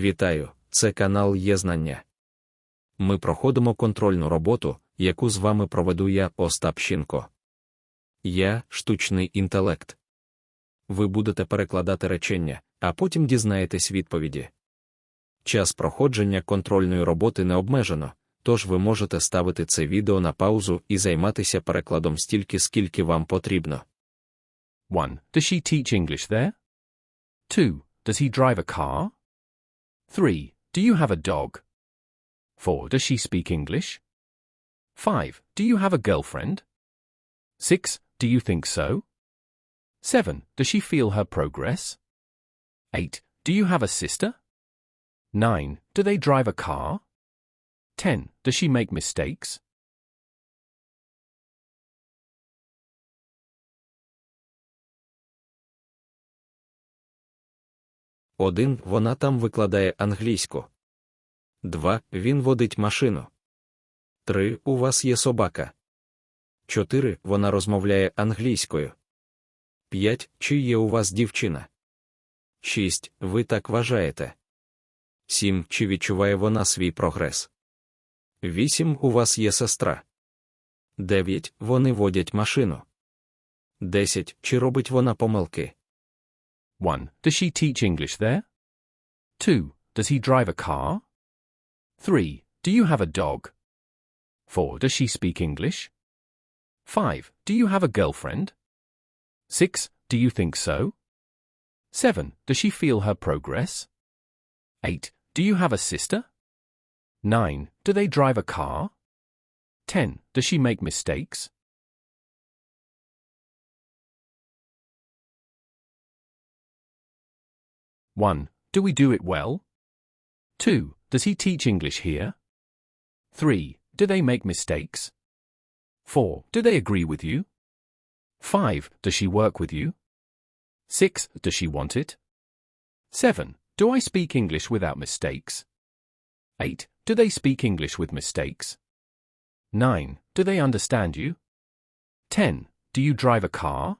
Вітаю, це канал Є Знання. Ми проходимо контрольну роботу, яку з вами проведу я, Остап Щінко. Я штучний інтелект. Ви будете перекладати речення, а потім дізнаєтесь відповіді. Час проходження контрольної роботи не обмежено, тож ви можете ставити це відео на паузу і займатися перекладом стільки, скільки вам потрібно. 1. Does she teach English there? 2. Does he drive a car? 3. Do you have a dog? 4. Does she speak English? 5. Do you have a girlfriend? 6. Do you think so? 7. Does she feel her progress? 8. Do you have a sister? 9. Do they drive a car? 10. Does she make mistakes? Один Вона там викладає англійську. 2. Він водить машину. 3. У вас є собака. 4. Вона розмовляє англійською. 5. Чи є у вас дівчина? 6. Ви так вважаєте. 7. Чи відчуває вона свій прогрес? 8. У вас є сестра. 9. Вони водять машину. 10. Чи робить вона помилки? 1. Does she teach English there? 2. Does he drive a car? 3. Do you have a dog? 4. Does she speak English? 5. Do you have a girlfriend? 6. Do you think so? 7. Does she feel her progress? 8. Do you have a sister? 9. Do they drive a car? 10. Does she make mistakes? One. Do we do it well? Two. Does he teach English here? Three. Do they make mistakes? Four. Do they agree with you? Five. Does she work with you? Six. Does she want it? Seven. Do I speak English without mistakes? Eight. Do they speak English with mistakes? Nine. Do they understand you? Ten. Do you drive a car?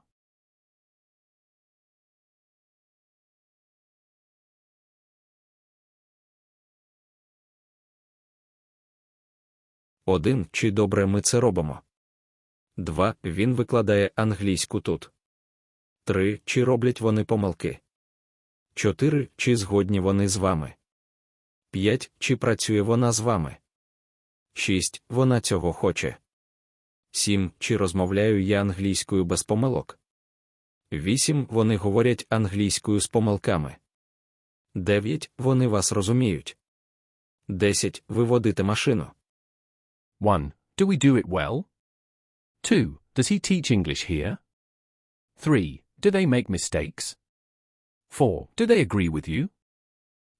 Один. Чи добре ми це робимо? 2. Він викладає англійську тут. 3. Чи роблять вони помилки? 4. Чи згодні вони з вами? 5. Чи працює вона з вами? 6. Вона цього хоче. 7. Чи розмовляю я англійською без помилок? 8. Вони говорять англійською з помилками. 9. Вони вас розуміють. 10. Ви водите машину. 1. Do we do it well? 2. Does he teach English here? 3. Do they make mistakes? 4. Do they agree with you?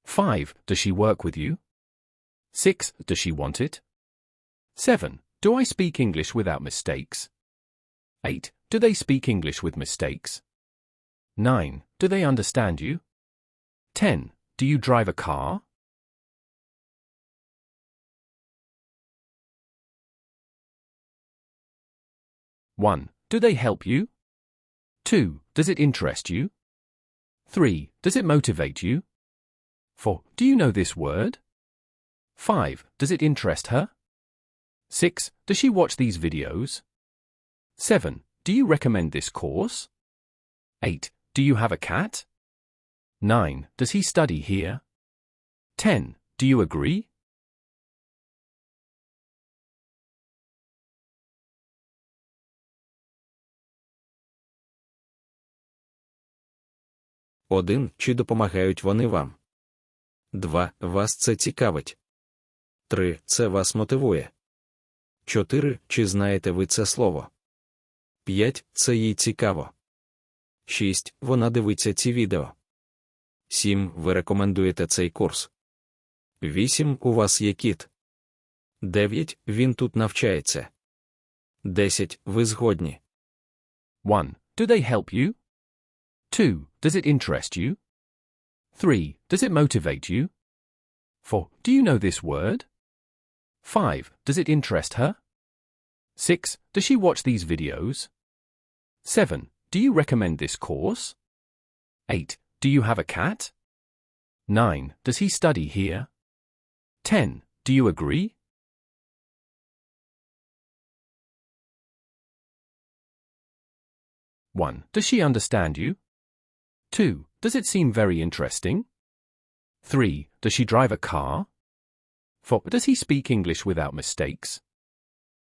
5. Does she work with you? 6. Does she want it? 7. Do I speak English without mistakes? 8. Do they speak English with mistakes? 9. Do they understand you? 10. Do you drive a car? One. Do they help you? Two. Does it interest you? Three. Does it motivate you? Four. Do you know this word? Five. Does it interest her? Six. Does she watch these videos? Seven. Do you recommend this course? Eight. Do you have a cat? Nine. Does he study here? Ten. Do you agree? Один. Чи допомагають вони вам? 2. Вас це цікавить. 3. Це вас мотивує. 4. Чи знаєте ви це слово? 5. Це їй цікаво. 6. Вона дивиться ці відео. 7. Ви рекомендуєте цей курс. 8. У вас є кіт. 9. Він тут навчається. 10. Ви згодні. 1. Do they help you? 2. Does it interest you? 3. Does it motivate you? 4. Do you know this word? 5. Does it interest her? 6. Does she watch these videos? 7. Do you recommend this course? 8. Do you have a cat? 9. Does he study here? 10. Do you agree? One. Does she understand you? Two. Does it seem very interesting? Three. Does she drive a car? Four. Does he speak English without mistakes?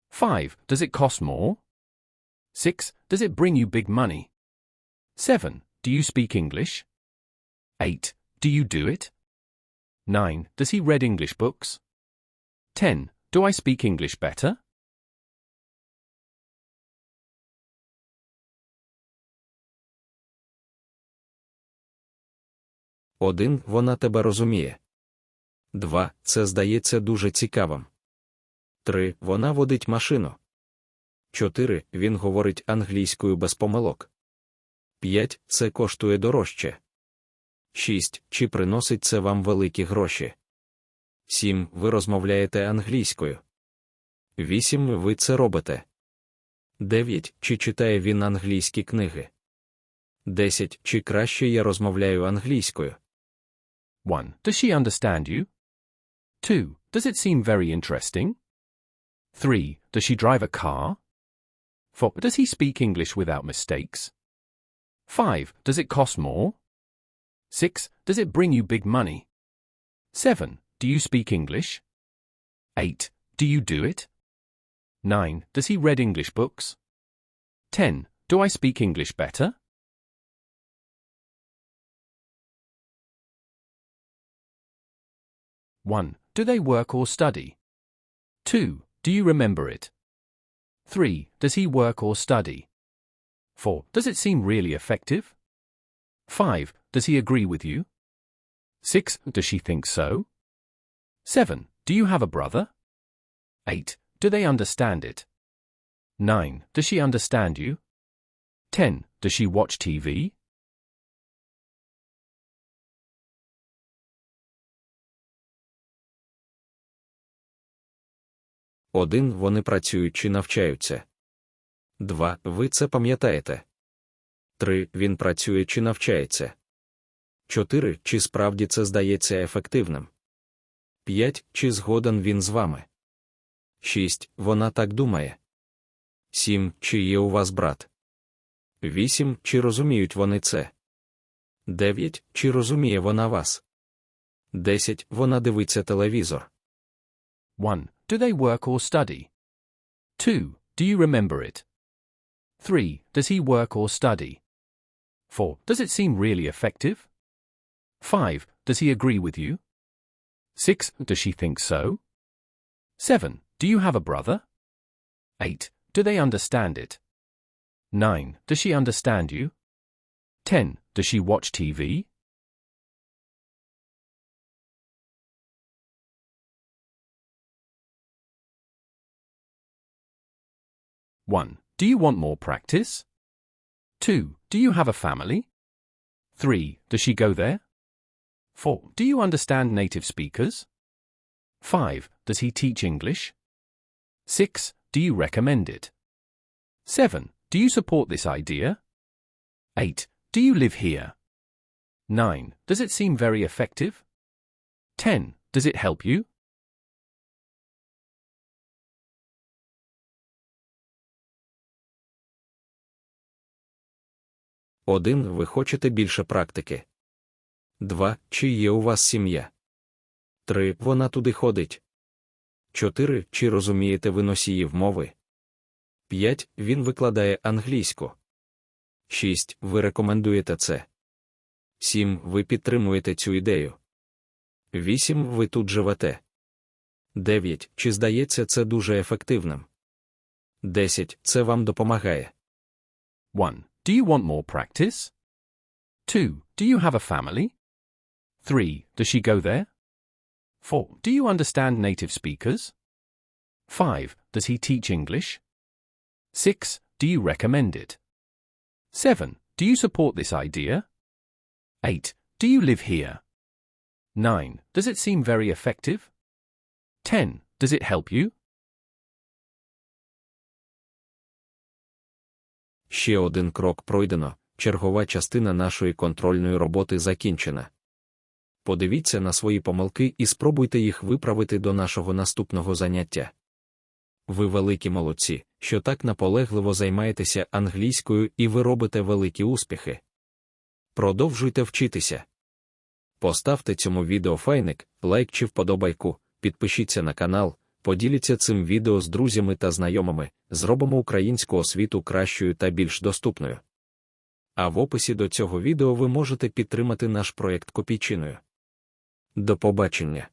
Five. Does it cost more? Six. Does it bring you big money? Seven. Do you speak English? Eight. Do you do it? 9. Does he read English books? 10. Do I speak English better? Один. Вона тебе розуміє. Два. Це здається дуже цікавим. Три. Вона водить машину. Чотири. Він говорить англійською без помилок. П'ять. Це коштує дорожче. 6. Чи приносить це вам великі гроші? 7. Ви розмовляєте англійською. 8. Ви це робите. 9. Чи читає він англійські книги? 10. Чи краще я розмовляю англійською? 1. Does she understand you? 2. Does it seem very interesting? 3. Does she drive a car? 4. Does he speak English without mistakes? 5. Does it cost more? 6. Does it bring you big money? 7. Do you speak English? 8. Do you do it? 9. Does he read English books? 10. Do I speak English better? One. Do they work or study? Two. Do you remember it? Three. Does he work or study? Four. Does it seem really effective? Five. Does he agree with you? 6. Does she think so? 7. Do you have a brother? 8. Do they understand it? 9. Does she understand you? 10. Does she watch TV? Один. Вони працюють чи навчаються. Два. Ви це пам'ятаєте. Три. Він працює чи навчається. 4. Чи справді це здається ефективним? 5. Чи згоден він з вами? 6. Вона так думає. 7. Чи є у вас брат? 8. Чи розуміють вони це? 9. Чи розуміє вона вас? 10. Вона дивиться телевізор. 1. Do they work or study? 2. Do you remember it? 3. Does he work or study? 4. Does it seem really effective? 5. Does he agree with you? 6. Does she think so? 7. Do you have a brother? 8. Do they understand it? 9. Does she understand you? 10. Does she watch TV? One. Do you want more practice? Two. Do you have a family? Three. Does she go there? 4. Do you understand native speakers? 5. Does he teach English? 6. Do you recommend it? 7. Do you support this idea? 8. Do you live here? 9. Does it seem very effective? 10. Does it help you? Один. Ви хочете більше практики. 2. Чи є у вас сім'я? 3. Вона туди ходить. 4. Чи розумієте ви носіїв мови? 5. Він викладає англійську. 6. Ви рекомендуєте це. 7. Ви підтримуєте цю ідею. 8. Ви тут живете. 9. Чи здається це дуже ефективним? 10. Це вам допомагає. 1. Do you want more practice? 2. Do you have a family? 3. Does she go there? 4. Do you understand native speakers? 5. Does he teach English? 6. Do you recommend it? 7. Do you support this idea? 8. Do you live here? 9. Does it seem very effective? 10. Does it help you? Ще один крок пройдено, чергова частина нашої контрольної роботи закінчена. подивіться на свої помилки і спробуйте їх виправити до нашого наступного заняття. Ви великі молодці, що так наполегливо займаєтеся англійською і ви робите великі успіхи. Продовжуйте вчитися. Поставте цьому відео файник, лайк чи вподобайку, підпишіться на канал, поділіться цим відео з друзями та знайомими, зробимо українську освіту кращою та більш доступною. А в описі до цього відео ви можете підтримати наш проєкт копійчиною. До побачення!